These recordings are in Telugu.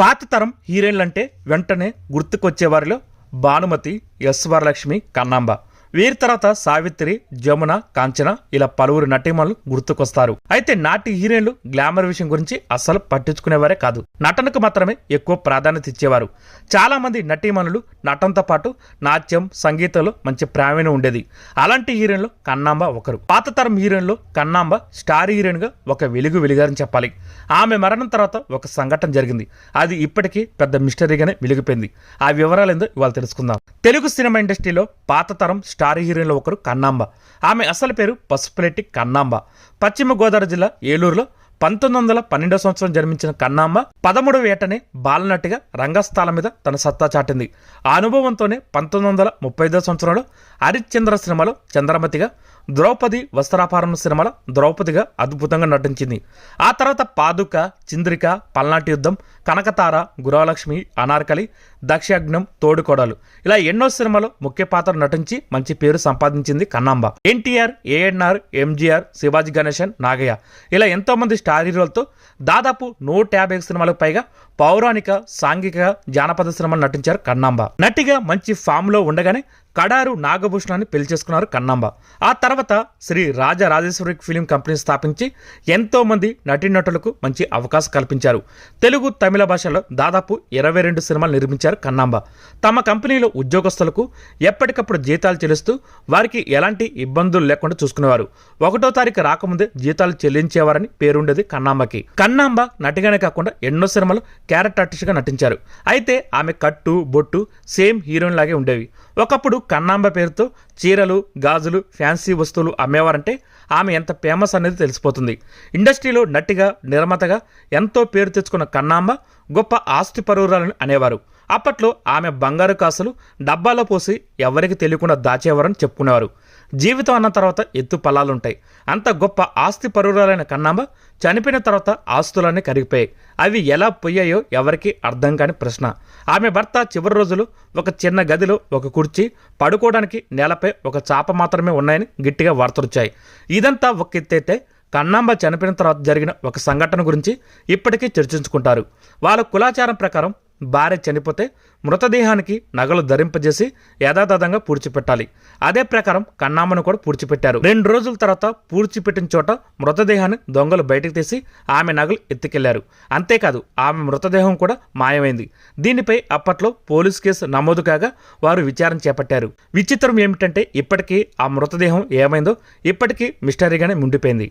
పాత తరం హీరోయిన్లంటే వెంటనే గుర్తుకొచ్చేవారిలో భానుమతి ఎస్ వరలక్ష్మి కన్నాంబ. వీరి తర్వాత సావిత్రి జమున కాంచన ఇలా పలువురు నటీమణులు గుర్తుకొస్తారు. అయితే నాటి హీరోయిన్లు గ్లామర్ విషయం గురించి అస్సలు పట్టించుకునేవారే కాదు. నటనకు మాత్రమే ఎక్కువ ప్రాధాన్యత ఇచ్చేవారు. చాలా మంది నటీమణులు నటనతో పాటు నాట్యం సంగీతంలో మంచి ప్రావీణ్యం ఉండేది. అలాంటి హీరోయిన్లు కన్నాంబ ఒకరు. పాత తరం హీరోయిన్లు కన్నాంబ స్టార్ హీరోయిన్గా ఒక వెలుగు వెలిగారని చెప్పాలి. ఆమె మరణం తర్వాత ఒక సంఘటన జరిగింది. అది ఇప్పటికీ పెద్ద మిస్టరీగానే వెలిగిపోయింది. ఆ వివరాలు ఏందో ఇవాళ తెలుసుకుందాం. తెలుగు సినిమా ఇండస్ట్రీలో పాత తరం స్టార్ హీరోయిన్లో ఒకరు కన్నాంబ. ఆమె అసలు పేరు పసుపులెట్టి కన్నాంబ. పశ్చిమ గోదావరి జిల్లా ఏలూరులో పంతొమ్మిది వందల పన్నెండో సంవత్సరం జన్మించిన కన్నాంబ పదమూడవ ఏటనే బాలనటిగా రంగస్థలం మీద తన సత్తా చాటింది. ఆ అనుభవంతోనే పంతొమ్మిది వందల ముప్పై ఐదో సంవత్సరంలో హరిశ్చంద్ర సినిమాలో చంద్రమతిగా ద్రౌపది వస్త్రాపారం సినిమాలో ద్రౌపదిగా అద్భుతంగా నటించింది. ఆ తర్వాత పాదుక చింద్రిక పల్నాటి యుద్ధం కనకతార గురవలక్ష్మి అనార్కలి దక్షయజ్ఞం తోడుకోడలు. ఇలా ఎన్నో సినిమాలు ముఖ్య పాత్ర నటించి మంచి పేరు సంపాదించింది కన్నాంబ. ఎన్టీఆర్ ఏఎన్ఆర్ ఎంజీఆర్ శివాజీ గణేశన్ నాగయ్య. ఇలా ఎంతో మంది స్టార్ హీరోలతో దాదాపు నూట యాభై సినిమాలకు పైగా పౌరాణిక సాంఘిక జానపద సినిమాలు నటించారు కన్నాంబ. నటిగా మంచి ఫామ్లో ఉండగానే కడారు నాగభూషణాన్ని పెళ్ళి చేసుకున్నారు కన్నాంబ. ఆ తర్వాత శ్రీ రాజరాజేశ్వరి ఫిలిం కంపెనీ స్థాపించి ఎంతోమంది నటీనటులకు మంచి అవకాశం కల్పించారు. తెలుగు తమిళ భాషలో దాదాపు ఇరవై రెండు సినిమాలు నిర్మించారు కన్నాంబ. తమ కంపెనీలో ఉద్యోగస్తులకు ఎప్పటికప్పుడు జీతాలు చెల్లిస్తూ వారికి ఎలాంటి ఇబ్బందులు లేకుండా చూసుకునేవారు. ఒకటో తారీఖు రాకముందే జీతాలు చెల్లించేవారని పేరుండేది కన్నాంబకి. కన్నాంబ నటిగానే కాకుండా ఎన్నో సినిమాలు క్యారెక్టర్ ఆర్టిస్ట్గా నటించారు. అయితే ఆమె కట్టు బొట్టు సేమ్ హీరోయిన్ లాగే ఉండేవి. ఒకప్పుడు కన్నాంబ పేరుతో చీరలు గాజులు ఫ్యాన్సీ వస్తువులు అమ్మేవారంటే ఆమె ఎంత ఫేమస్ అనేది తెలిసిపోతుంది. ఇండస్ట్రీలో నటిగా నిర్మాతగా ఎంతో పేరు తెచ్చుకున్న కన్నాంబ గొప్ప ఆస్తి పరువురాలని అనేవారు. అప్పట్లో ఆమె బంగారు కాసులు డబ్బాలో పోసి ఎవరికి తెలియకుండా దాచేవారని చెప్పుకునేవారు. జీవితం అన్న తర్వాత ఎత్తు పల్లాలుంటాయి అంత గొప్ప ఆస్తి పరువురాలైన కన్నాంబ చనిపోయిన తర్వాత ఆస్తులన్నీ కరిగిపోయాయి. అవి ఎలా పోయాయో ఎవరికీ అర్థం కాని ప్రశ్న. ఆమె భర్త చివరి రోజులు ఒక చిన్న గదిలో ఒక కుర్చీ పడుకోవడానికి నేలపై ఒక చాప మాత్రమే ఉన్నాయని గట్టిగా వార్తొచ్చాయి ఇదంతా ఒక ఎత్తైతే కన్నాంబ చనిపోయిన తర్వాత జరిగిన ఒక సంఘటన గురించి ఇప్పటికీ చర్చించుకుంటారు. వాళ్ళ కులాచారం ప్రకారం భార్య చనిపోతే మృతదేహానికి నగలు ధరింపజేసి యథాతథంగా పూడ్చిపెట్టాలి. అదే ప్రకారం కన్నామ్మను కూడా పూడ్చిపెట్టారు. రెండు రోజుల తర్వాత పూడ్చిపెట్టిన చోట మృతదేహాన్ని దొంగలు బయటకు తీసి ఆమె నగలు ఎత్తుకెళ్ళారు. అంతేకాదు ఆమె మృతదేహం కూడా మాయమైంది. దీనిపై అప్పట్లో పోలీస్ కేసు నమోదు కాగా వారు విచారణ చేపట్టారు. విచిత్రం ఏమిటంటే ఇప్పటికీ ఆ మృతదేహం ఏమైందో ఇప్పటికీ మిస్టరీగానే ఉండిపోయింది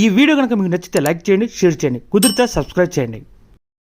ఈ వీడియో కనుక మీకు నచ్చితే లైక్ చేయండి షేర్ చేయండి. కుదిరితే సబ్స్క్రైబ్ చేయండి.